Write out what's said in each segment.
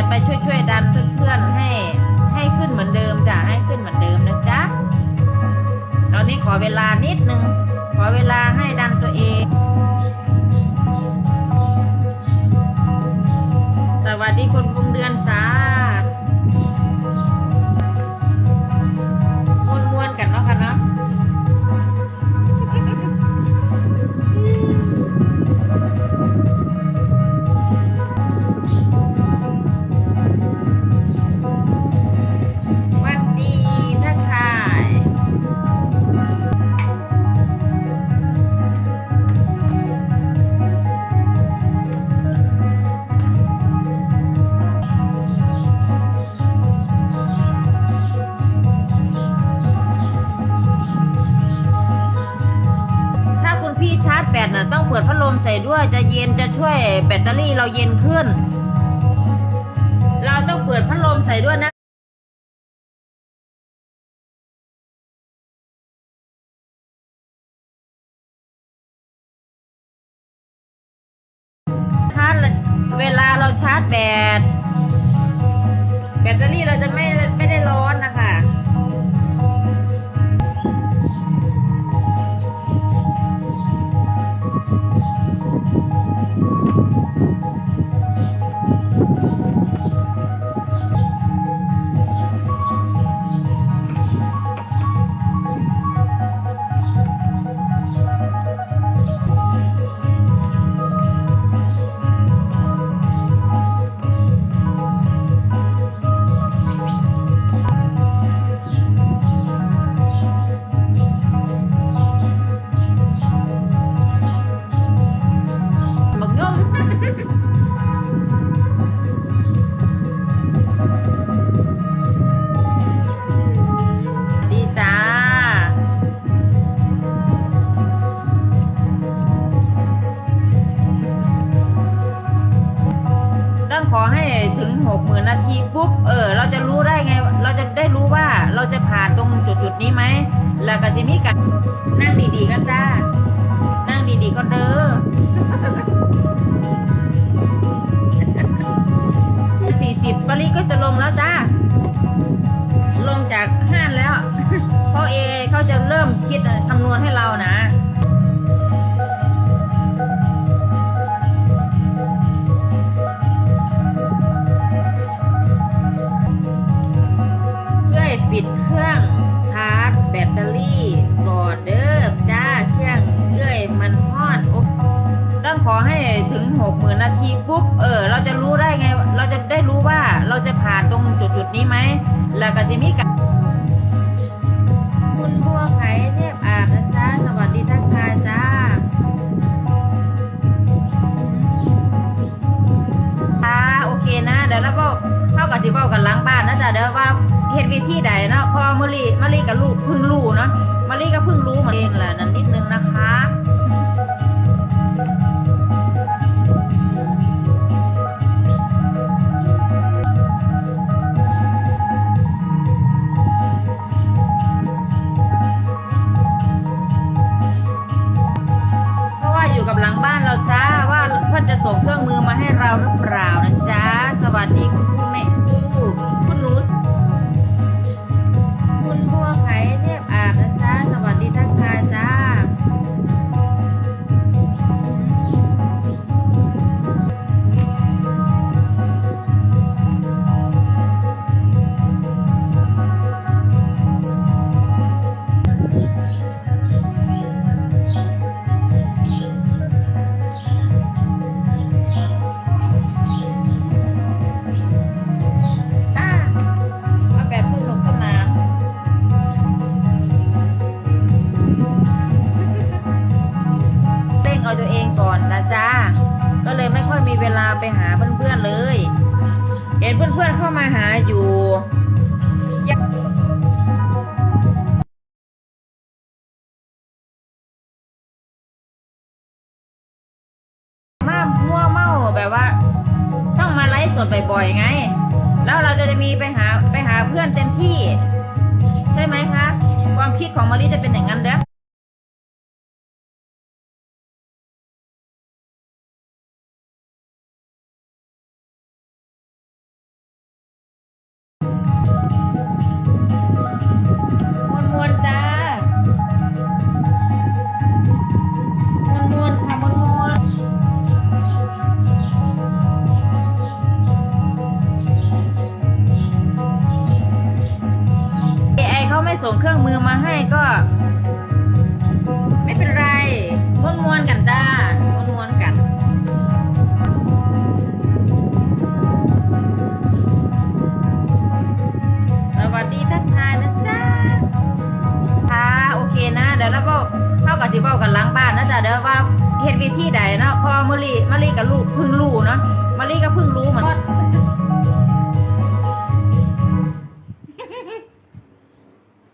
แต่ไปช่วยๆดันเพื่อนๆให้ให้ขึ้นเหมือนเดิมจ้ะให้ขึ้นเหมือนเดิมนะจ๊ะตอนนี้ขอเวลานิดนึงขอเวลาให้ดันตัวเอง สวัสดีคนกุมเดือนจ้า มใส่ด้วยจะเย็นจะช่วยแบตเตอรี่เราเย็นขึ้น เราต้องเปิดพัดลมใส่ด้วยนะถ้าเวลาเราชาร์จแบต ขอให้ถึงหกหมื่นนาทีปุ๊บเออ เราจะรู้ได้ไง เราจะได้รู้ว่าเราจะผ่านตรงจุดจุดนี้ไหมแล้วก็จะมีกันนั่งดีๆกันจ้า นั่งดีๆก็เด้อสี่สิบบริก็จะลงแล้วจ้าลงจากห้านแล้วเพราะเอเขาจะเริ่มคิดคำนวณให้เรานะ ปิดเครื่องชาร์จแบตเตอรี่ก่อนเด้อจ้าเครื่องเอื้อยมันฮอดอ๊ะต้องขอให้ถึงหกหมื่นนาทีปุ๊บเออ เราจะรู้ได้ไง เราจะได้รู้ว่าเราจะผ่านตรงจุดจุดๆนี้ไหมแล้วก็จะมีการคุณบัวไข่เนี่ย เห็นวิธีใดเนาะพอมะลิมะลิกับลูกเพิ่งรู้เนาะมะลิก็เพิ่งรู้เหมือนเองแหละนั่นนิดนึงนะคะ ตัวเองก่อนนะจ๊ะก็เลยไม่ค่อยมีเวลาไปหาเพื่อนๆเลยเห็นเพื่อนๆเข้ามาหาอยู่มามัวเมาแบบว่า ต้องมาไลฟ์สดบ่อยๆไง แล้วเราจะมีไปหาไปหาเพื่อนเต็มที่ ใช่ไหมคะ ความคิดของมารีจะเป็นอย่างนั้นเด้อ พอมะลิมะลิกับลูกเพึ่งรู้เนาะมะลิก็เพึ่งรู้เหมือนกัน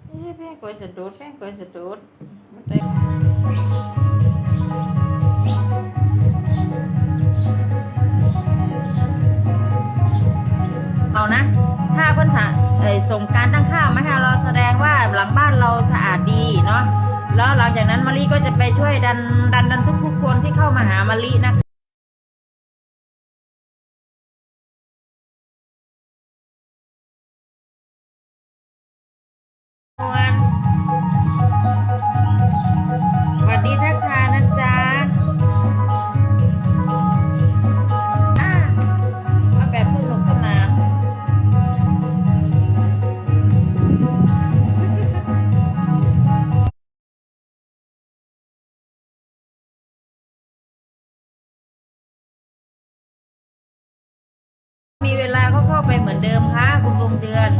เอ้ยแป้งกอยสะดุดแป้งกอยสะดุดมันเต็มเอานะ ถ้าเพิ่นถาเอ่ยส่งการตั้งค่ามาให้เราแสดงว่าหลังบ้านเราสะอาดดีเนาะ แล้วหลังจากนั้นมะลิก็จะไปช่วยดันดันดันทุกๆคนที่เข้ามาหามะลินะคะ เหมือนเดิมค่ะคุณวงเดือน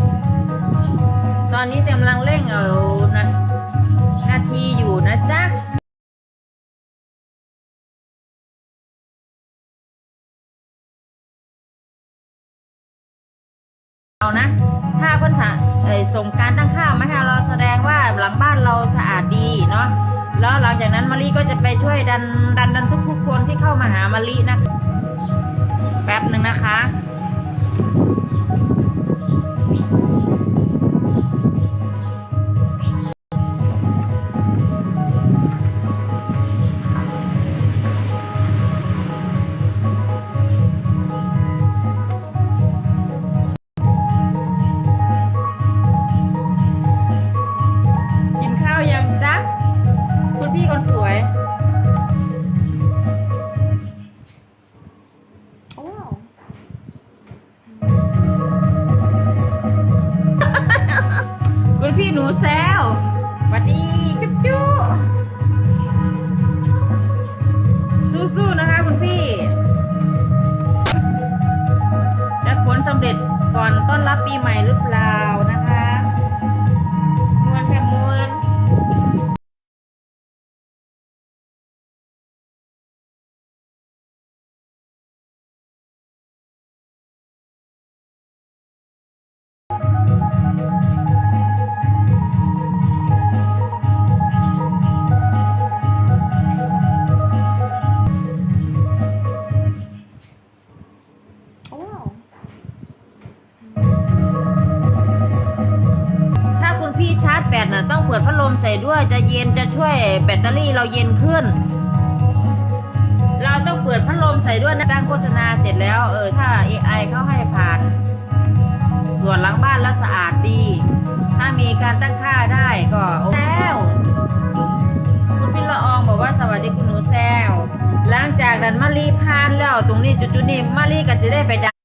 ตอนนี้กำลังเร่งเอานานาทีอยู่นะจ๊ะเอานะ ถ้าเพิ่นถาเอ่ยส่งการตั้งค่ามาให้เราแสดงว่าหลังบ้านเราสะอาดดีเนาะแล้วหลังจากนั้นมะลิก็จะไปช่วยดันดันดันทุกๆคนที่เข้ามาหามะลินะ แป๊บหนึ่งนะคะ สู้ๆนะคะคุณพี่ และผลสำเร็จก่อนต้อนรับปีใหม่หรือเปล่า แบตน่ะต้องเปิดพัดลมใส่ด้วยจะเย็นจะช่วยแบตเตอรี่เราเย็นขึ้น เราต้องเปิดพัดลมใส่ด้วยนะตั้งโฆษณาเสร็จแล้วเออถ้า AI เขาให้ผ่านส่วนหลังบ้านแล้วสะอาดดี ถ้ามีการตั้งค่าได้ก็แล้ว คุณพี่ละอองบอกว่าสวัสดีคุณหนูแซวหลังจากนั้นมารีพานแล้วตรงนี้จุดๆนี้มารีก็จะได้ไปดัง